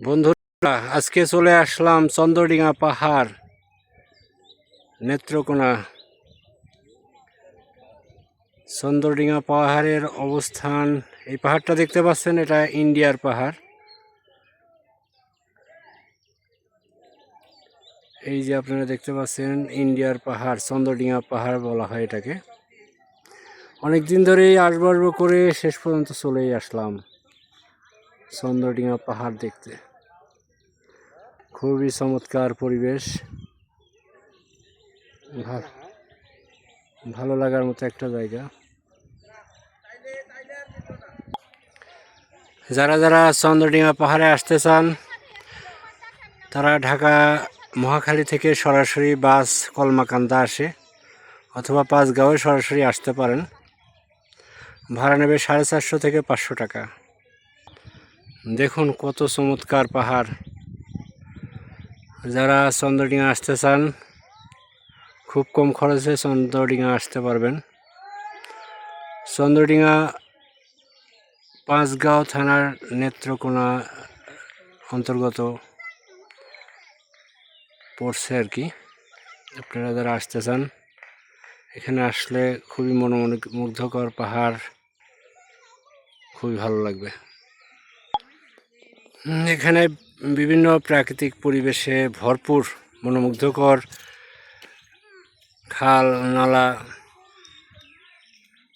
বন্ধুরা, আজকে চলে আসলাম চন্দ্রডিঙা পাহাড় নেত্রকোনা। চন্দ্রডিঙা পাহাড়ের অবস্থান, এই পাহাড়টা দেখতে পাচ্ছেন, এটা ইন্ডিয়ার পাহাড়। এই যে আপনারা দেখতে পাচ্ছেন, ইন্ডিয়ার পাহাড়, চন্দ্রডিঙা পাহাড় বলা হয় এটাকে। অনেক দিন ধরেই আসব করে শেষ পর্যন্ত চলেই আসলাম চন্দ্রডিঙা পাহাড় দেখতে। খুবই চমৎকার পরিবেশ। ভালো লাগার মতো একটা জায়গা। যারা যারা চন্দ্রডিমা পাহাড়ে আসতে চান, তারা ঢাকা মহাখালী থেকে সরাসরি বাস কলমাকান্দা আসে অথবা পাঁচগাঁওয়ে সরাসরি আসতে পারেন। ভাড়া নেবে সাড়ে চারশো থেকে পাঁচশো টাকা। দেখুন কত চমৎকার পাহাড়। যারা চন্দ্রডিঙা আসতে চান, খুব কম খরচে চন্দ্রডিঙা আসতে পারবেন। চন্দ্রডিঙা পাঁচগাঁও থানার নেত্রকোনা অন্তর্গত পড়ছে আর কি। আপনারা যারা আসতে চান, এখানে আসলে খুবই মনোমুগ্ধকর পাহাড়, খুবই ভালো লাগবে। এখানে বিভিন্ন প্রাকৃতিক পরিবেশে ভরপুর মনোমুগ্ধকর খাল নালা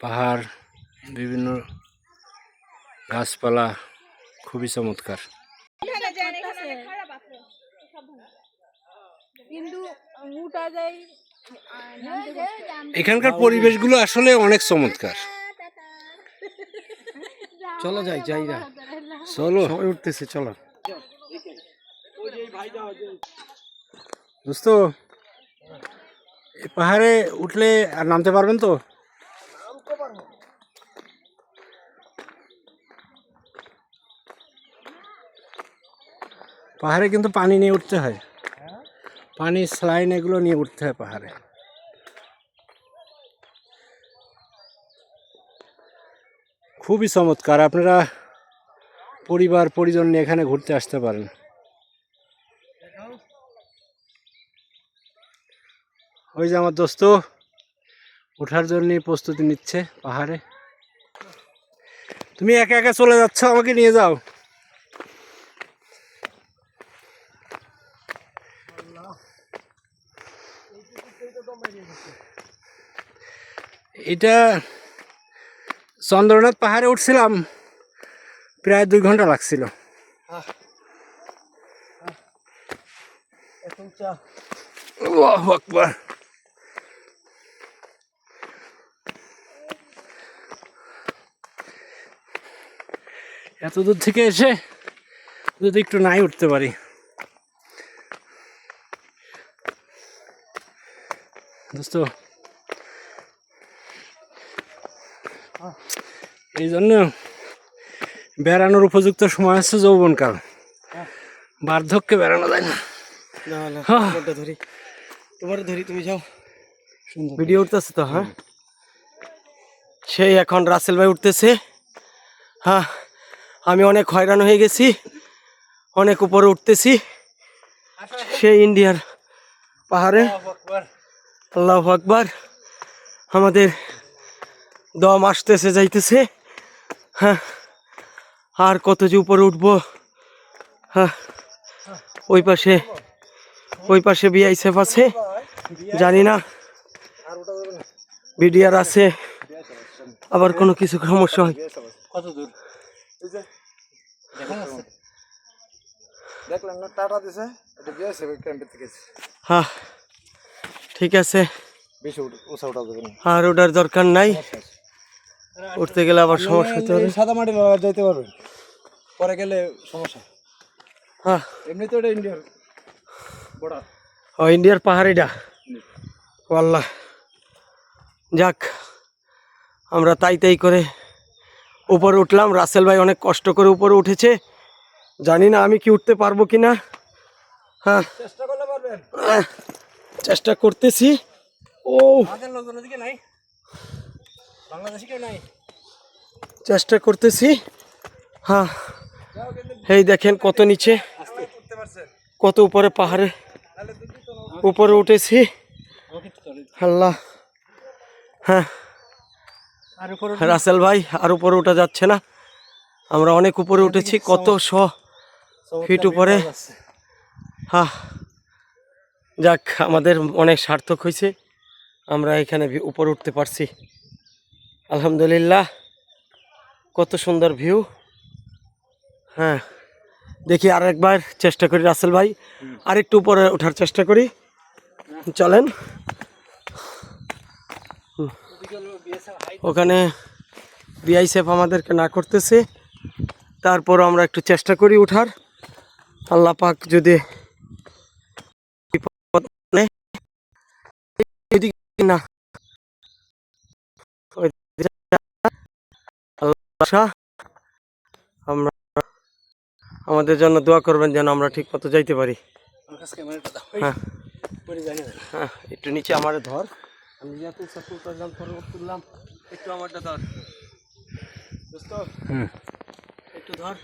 পাহাড় বিভিন্ন গাছপালা খুবই চমৎকার। এখানকার পরিবেশগুলো আসলে অনেক চমৎকার। চলো যাই যাই না চলো। উঠতেছে, চলো। দোস্ত পাহাড়ে উঠলে আর নামতে পারবেন তো? পাহাড়ে কিন্তু পানি নিয়ে উঠতে হয়। পানি স্লাইন এগুলো নিয়ে উঠতে হয় পাহাড়ে। খুবই চমৎকার। আপনারা পরিবার, পরিজন নিয়ে এখানে ঘুরতে আসতে পারেন। ওই যে আমার দোস্ত, ওঠার জন্য প্রস্তুতি নিচ্ছে পাহাড়ে। তুমি একা একা চলে যাচ্ছ, আমাকে নিয়ে যাও। এটা চন্দ্রনাথ পাহাড়ে উঠছিলাম। প্রায় দুই ঘণ্টা লাগছিল। এত দূর থেকে এসে যদি একটু নাই উঠতে পারি। দোস্ত। এই জন্য বেড়ানোর উপযুক্ত সময় হচ্ছে যৌবনকাল। বার্ধক্যে বেড়ানো যায় না। হ্যাঁ। ধরি। তোমার ধরি তুমি যাও। ভিডিও উঠতেছে তো হ্যাঁ? সেই এখন রাসেল ভাই উঠতেছে। হ্যাঁ আমি অনেক হয়রান হয়ে গেছি। অনেক উপরে উঠতেছি। সেই ইন্ডিয়ার পাহাড়ে। আল্লাহ আকবার। আমাদের দম আসতেছে যাইতেছে। হ্যাঁ। আর কত যে উপরে উঠবো? হ্যাঁ ওই পাশে ওই পাশে বিআইসেফ আছে জানি না। বিডিআর আছে আবার কোনো কিছু সমস্যা হয়। কত দূর? দেখলেন না টাটা দিছে এটা বিএসএফ ক্যাম্পের থেকে হ্যাঁ ঠিক আছে। বেশি উঠে উঁচা উঠা যাবে আর ওটার দরকার নাই। উঠতে গেলে আবার সমস্যা হতে পারে। সাদা মাটি যাইতে পারবে পরে গেলে সমস্যা। হ্যাঁ। এমনি তো এটা ইন্ডিয়ার বর্ডার ও ইন্ডিয়ার পাহাড়িটা আল্লাহ যাক আমরা তাই তাই করে উপরে উঠলাম। রাসেল ভাই অনেক কষ্ট করে উপরে উঠেছে। জানি না আমি কি উঠতে পারব কি না হ্যাঁ। চেষ্টা করলে পারবেন। চেষ্টা করতেছি। ও। আমাদের নাই। চেষ্টা করতেছি। হ্যাঁ এই দেখেন কত নিচে কত উপরে পাহাড়ে উপরে উঠেছি। আল্লাহ হ্যাঁ। রাসেল ভাই আর উপরে উঠা যাচ্ছে না। আমরা অনেক উপরে উঠেছি কত শ ফিট উপরে। হ্যাঁ যাক আমাদের অনেক সার্থক হয়েছে। আমরা এখানে উপরে উঠতে পারছি। আলহামদুলিল্লাহ, কত সুন্দর ভিউ হ্যাঁ দেখি আর একবার চেষ্টা করি রাসেল ভাই, আর একটু উপরে ওঠার চেষ্টা করি। চলেন। ওখানে বিআইসেফ আমাদেরকে না করতেছে তারপর আমরা একটু চেষ্টা করি উঠার। আল্লাহ পাক যদি না ওইদিকে আল্লাহ আশা, আমরা আমাদের জন্য দোয়া করবেন যেন আমরা ঠিক মতো যাইতে পারি। হ্যাঁ। জানি হ্যাঁ একটু নিচে আমার ধর। আমি তুললাম সাপোর্ট করলাম ফরওয়ার্ড করলাম একটু আমারটা ধর। দোস্ত একটু ধর।